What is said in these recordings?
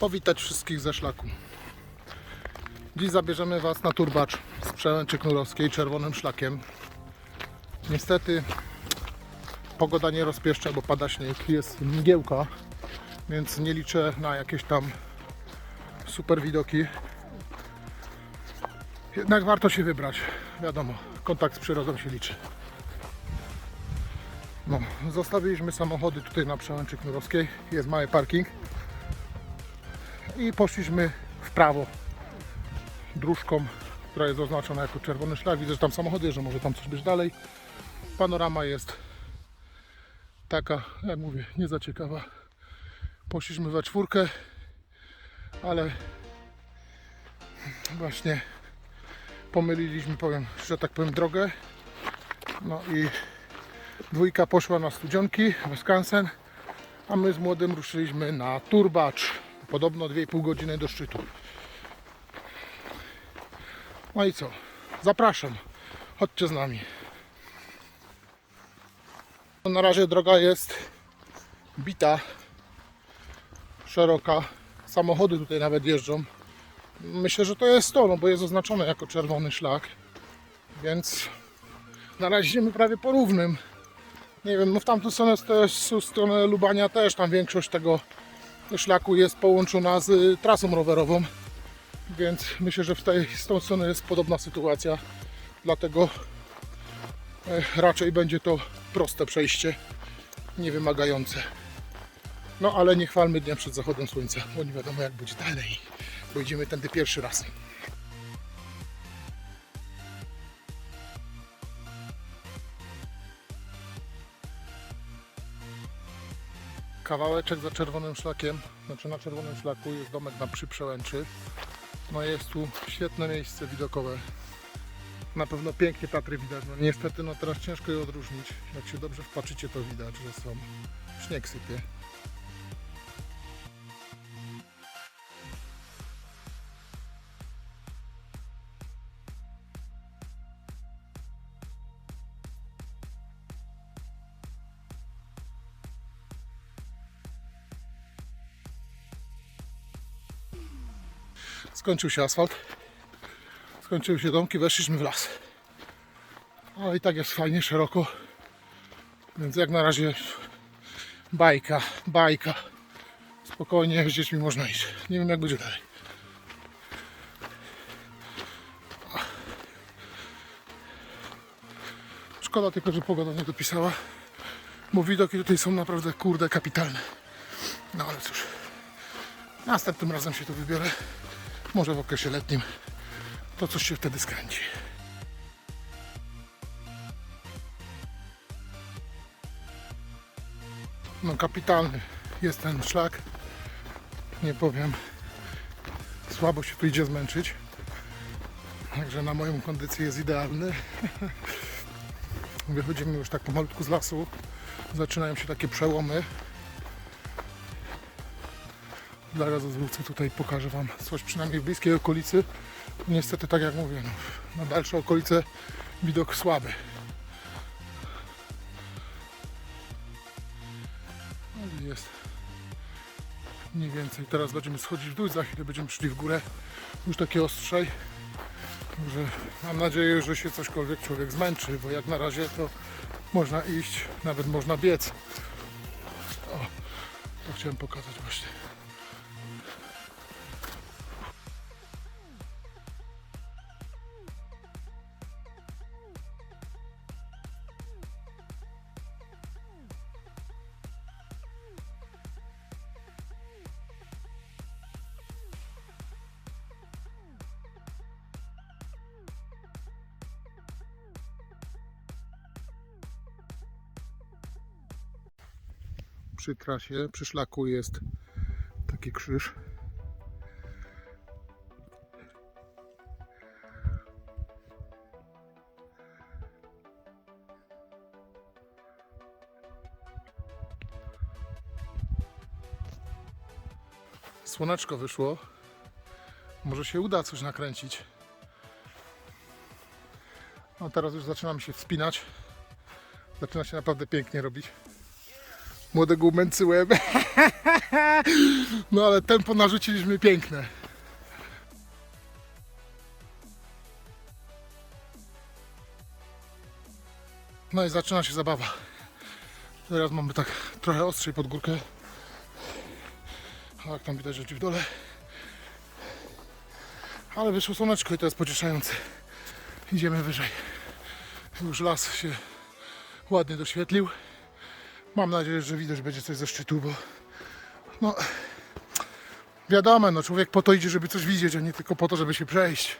powitać wszystkich ze szlaku. Dziś zabierzemy Was na turbacz z Przełęczy Knurowskiej czerwonym szlakiem. Niestety pogoda nie rozpieszcza, bo pada śnieg, jest mgiełka, więc nie liczę na jakieś tam super widoki. Jednak warto się wybrać, wiadomo, kontakt z przyrodą się liczy. No, zostawiliśmy samochody tutaj na Przełęczy Knurowskiej, jest mały parking i poszliśmy w prawo dróżką, która jest oznaczona jako czerwony szlak. Widzę, że tam samochody jeżdżą, może tam coś być dalej. Panorama jest taka, jak mówię, nie za ciekawa. Poszliśmy we czwórkę, ale właśnie pomyliliśmy, powiem, że tak powiem, drogę. No i dwójka poszła na studzionki w Skansen, a my z młodym ruszyliśmy na turbacz. Podobno 2,5 godziny do szczytu. No i co? Zapraszam. Chodźcie z nami. No, Na razie droga jest bita, szeroka. Samochody tutaj nawet jeżdżą. Myślę, że to jest to, no bo jest oznaczone jako czerwony szlak. Więc na razie idziemy prawie po równym. Nie wiem, no w tamtą stronę, też, w stronę Lubania też tam większość tego szlaku jest połączona z y, trasą rowerową. Więc myślę, że w tej, z tą stronę jest podobna sytuacja. Dlatego e, raczej będzie to proste przejście, nie wymagające. No ale nie chwalmy dnia przed zachodem słońca, bo nie wiadomo jak będzie dalej, bo idziemy tędy pierwszy raz. Kawałeczek za czerwonym szlakiem, znaczy na czerwonym szlaku jest domek na Przyprzełęczy. No jest tu świetne miejsce widokowe. Na pewno pięknie Tatry widać. No niestety no teraz ciężko je odróżnić. Jak się dobrze wpatrzycie to widać, że są. Śnieg sypie. Skończył się asfalt. Skończyły się domki, weszliśmy w las. Ale i tak jest fajnie, szeroko. Więc jak na razie bajka, bajka. Spokojnie z dziećmi można iść. Nie wiem jak będzie dalej. Szkoda tylko, że pogoda nie dopisała. Bo widoki tutaj są naprawdę kurde kapitalne. No ale cóż. Następnym razem się tu wybiorę. Może w okresie letnim. To coś się wtedy skręci. No kapitalny jest ten szlak. Nie powiem. Słabo się tu idzie zmęczyć. Także na moją kondycję jest idealny. Wychodzimy już tak pomalutku z lasu. Zaczynają się takie przełomy. Zaraz zwrócę tutaj, pokażę Wam coś przynajmniej w bliskiej okolicy. Niestety, tak jak mówię, no, na dalsze okolice widok słaby. Ale jest mniej więcej. Teraz będziemy schodzić w dół, za chwilę będziemy szli w górę już takie ostrzej. Także mam nadzieję, że się cośkolwiek człowiek zmęczy, bo jak na razie to można iść, nawet można biec. O, to chciałem pokazać właśnie. Przy trasie, przy szlaku jest taki krzyż. Słoneczko wyszło. Może się uda coś nakręcić. No teraz już zaczynam się wspinać. Zaczyna się naprawdę pięknie robić. Młodego umęcyłem. No ale tempo narzuciliśmy piękne. No i zaczyna się zabawa. Teraz mamy tak trochę ostrzej pod górkę. A jak tam widać rzeczy w dole. Ale wyszło słoneczko i to jest pocieszające. Idziemy wyżej. Już las się ładnie doświetlił. Mam nadzieję, że widać będzie coś ze szczytu, bo no wiadomo, no człowiek po to idzie, żeby coś widzieć, a nie tylko po to, żeby się przejść.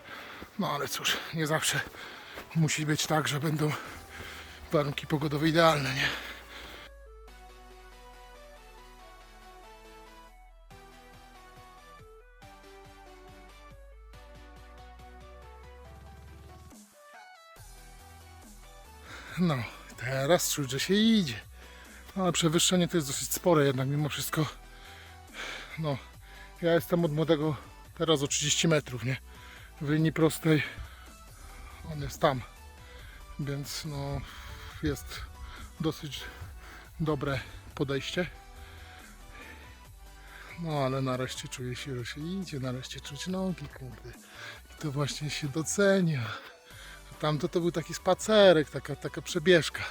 No ale cóż, nie zawsze musi być tak, że będą warunki pogodowe idealne, nie? No, teraz czuć, że się idzie. Ale przewyższenie to jest dosyć spore jednak mimo wszystko. No, ja jestem od młodego teraz o 30 metrów, nie? W linii prostej on jest tam. Więc no, jest dosyć dobre podejście. No ale nareszcie czuję się, że się idzie, nareszcie czuć nogi, kurde. I to właśnie się docenia. Tamto to był taki spacerek, taka, taka przebieżka.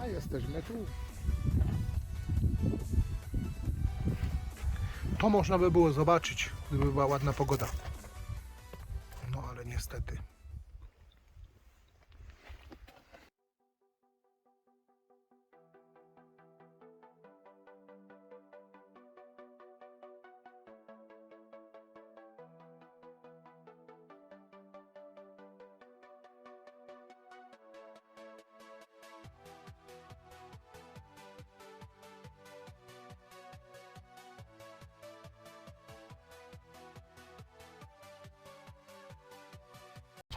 A jesteśmy tu. To można by było zobaczyć, gdyby była ładna pogoda.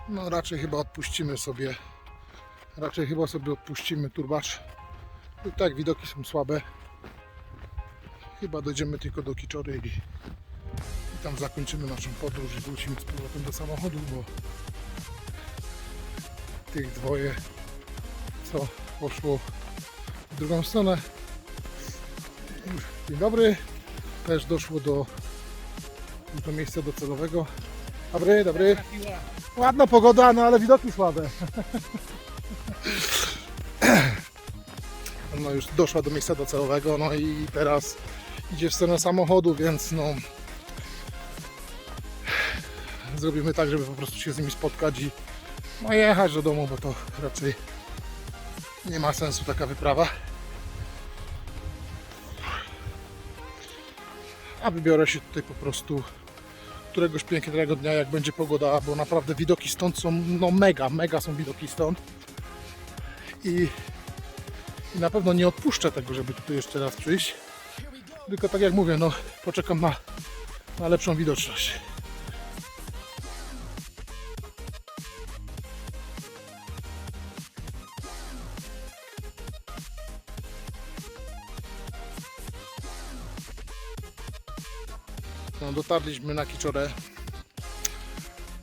No raczej chyba odpuścimy sobie. Raczej chyba sobie odpuścimy turbacz. I tak widoki są słabe. Chyba dojdziemy tylko do Kiczory i, i tam zakończymy naszą podróż i wrócimy z powrotem do samochodu, bo tych dwoje co poszło w drugą stronę. Dzień dobry. Też doszło do, do miejsca docelowego. Dobry, dobry. Ładna pogoda, no ale widoki słabe. No już doszła do miejsca docelowego, no i teraz idzie w stronę samochodu, więc no zrobimy tak, żeby po prostu się z nimi spotkać i no jechać do domu, bo to raczej nie ma sensu taka wyprawa. A wybiorę się tutaj po prostu któregoś pięknego dnia, jak będzie pogoda, bo naprawdę widoki stąd są no mega, mega są widoki stąd. I, i na pewno nie odpuszczę tego, żeby tutaj jeszcze raz przyjść. Tylko tak jak mówię, no poczekam na, na lepszą widoczność. Dotarliśmy na Kiczorę.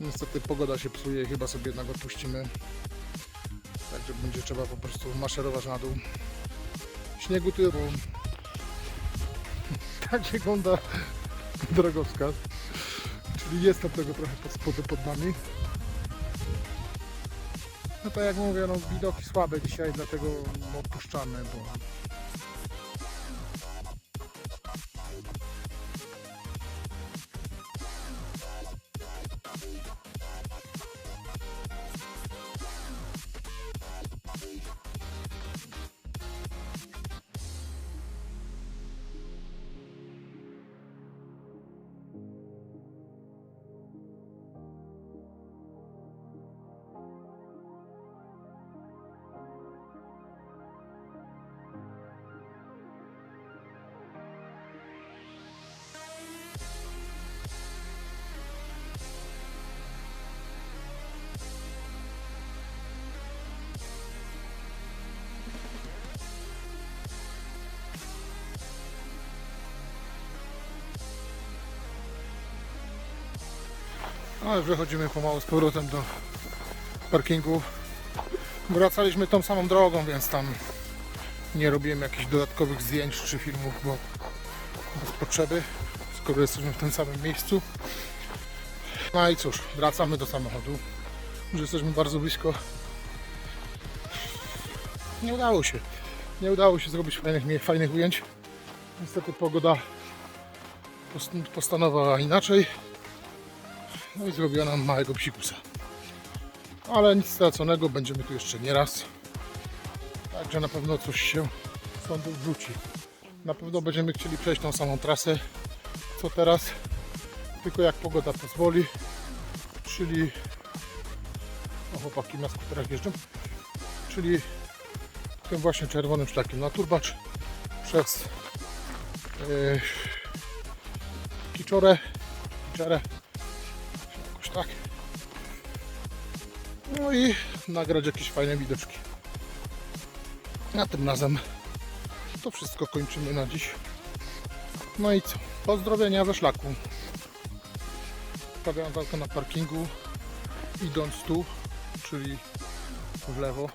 Niestety pogoda się psuje chyba sobie jednak odpuścimy. że będzie trzeba po prostu maszerować na dół. Śniegu tyle, bo tak wygląda drogowskaz. Czyli jest tam tego trochę pod spodem pod nami. No to jak mówię, no widoki słabe dzisiaj, dlatego odpuszczamy, bo No, wychodzimy pomału z powrotem do parkingu. Wracaliśmy tą samą drogą, więc tam nie robiłem jakichś dodatkowych zdjęć czy filmów, bo bez potrzeby, skoro jesteśmy w tym samym miejscu. No i cóż, wracamy do samochodu. Już jesteśmy bardzo blisko. Nie udało się. Nie udało się zrobić fajnych, fajnych ujęć. Niestety pogoda post- postanowiła inaczej. No i zrobiła nam małego psikusa. Ale nic straconego, będziemy tu jeszcze nie raz. Także na pewno coś się stąd wróci. Na pewno będziemy chcieli przejść tą samą trasę, co teraz. Tylko jak pogoda pozwoli. Czyli... O, chłopaki na skuterach jeżdżą. Czyli tym właśnie czerwonym szlakiem na turbacz przez yy, Kiczorę, Kiczerę, No i nagrać jakieś fajne widoczki. A tym razem to wszystko kończymy na dziś. No i co? Pozdrowienia ze szlaku. Stawiam walkę na parkingu idąc tu, czyli w lewo,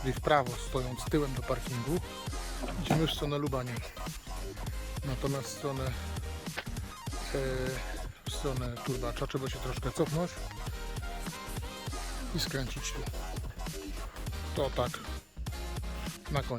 czyli w prawo, stojąc tyłem do parkingu. Idziemy w stronę Lubania. Natomiast w stronę e, w stronę turbacza trzeba się troszkę cofnąć skręcić tu. To tak na koniec.